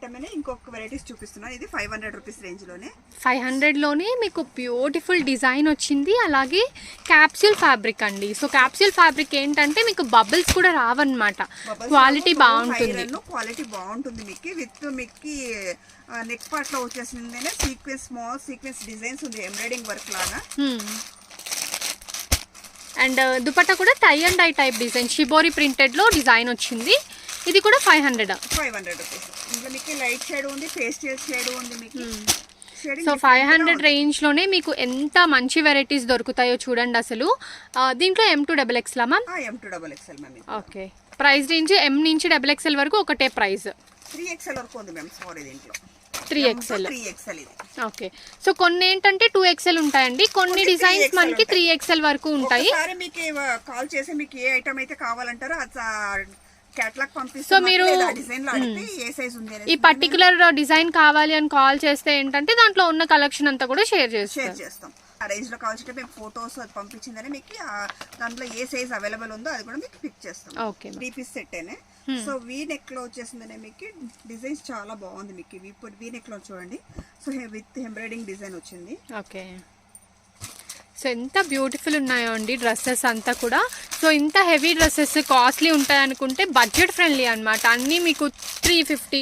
Item ఇంకొక varieties చూపిస్తున్నాను ఇది ఫైవ్ హండ్రెడ్ రూపీస్ రేంజ్లోనే. ఫైవ్ హండ్రెడ్లోనే మీకు బ్యూటిఫుల్ డిజైన్ వచ్చింది. అలాగే క్యాప్సూల్ ఫ్యాబ్రిక్ అండి. సో క్యాప్సూల్ ఫ్యాబ్రిక్ ఏంటంటే మీకు బబుల్స్ కూడా రావన్నమాట. క్వాలిటీ బాగుంటుంది. క్వాలిటీ బాగుంటుంది మీకు. విత్ మీకు నెక్ పార్ట్లో వచ్చేసింది సీక్వెన్స్ స్మాల్ సీక్వెన్స్ డిజైన్స్ ఉంది. ఎంబ్రాయిడింగ్ వర్క్ లాగా. అండ్ దుపట్టా కూడా tie and dye type design shibori ప్రింటెడ్లో design వచ్చింది. ఇది కూడా five hundred five hundred rupees మీకు లైట్ షేడ్ ఉంది పేస్టల్ షేడ్ ఉంది మీకు. సో ఫైవ్ హండ్రెడ్ రేంజ్లోనే మీకు ఎంత మంచి వెరైటీస్ దొరుకుతాయో చూడండి అసలు. దీంట్లో M two double ఎక్స్లా ma'am M two double XL ma'am okay price range M నుంచి డబల్ ఎక్స్ఎల్ వరకు ఒకటే ప్రైస్ త్రీ ఎక్స్ఎల్ వరకు ఉంది మ్యామ్ సారీ దీంట్లో. త్రీ ఎక్స్ఎల్ ఓకే సో కొన్ని ఏంటంటే టూ ఎక్స్ఎల్ ఉంటాయండి. కొన్ని డిజైన్స్ 3XL మనకి త్రీ ఎక్స్ఎల్ వరకు ఉంటాయి. మీకు కాల్ చేసి మీకు ఏ ఐటమ్ అయితే కావాలంటారో కేటలాగ్ పంపిస్తే మీరు- డిజైన్లో అడిగితే ఏ సైజ్ ఉంది ఈ పర్టికులర్ డిజైన్ కావాలి అని కాల్ చేస్తే ఏంటంటే దాంట్లో ఉన్న కలెక్షన్ అంతా కూడా షేర్ షేర్ చేస్తారు. చేస్తాం. ఆ రేంజ్లో కావాల్సింటే మేము ఫొటోస్ అది పంపించిందని మీకు దాంట్లో ఏ సైజ్ అవైలబుల్ ఉందో అది కూడా మీకు పిక్ చేస్తాం. ఓకే త్రీ పీస్ సెట్ అనే సో వీ నెక్లో వచ్చేసిందనే మీకు డిజైన్స్ చాలా బాగుంది మీకు. ఇప్పుడు వీ నెక్లో చూడండి. సో విత్ ఎంబ్రాయిడింగ్ డిజైన్ వచ్చింది. ఓకే సో ఎంత బ్యూటిఫుల్ ఉన్నాయో అండి డ్రెస్సెస్ అంతా కూడా. సో ఇంత హెవీ డ్రెస్సెస్ కాస్ట్లీ ఉంటాయనుకుంటే బడ్జెట్ ఫ్రెండ్లీ అన్నమాట. అన్నీ మీకు త్రీ ఫిఫ్టీ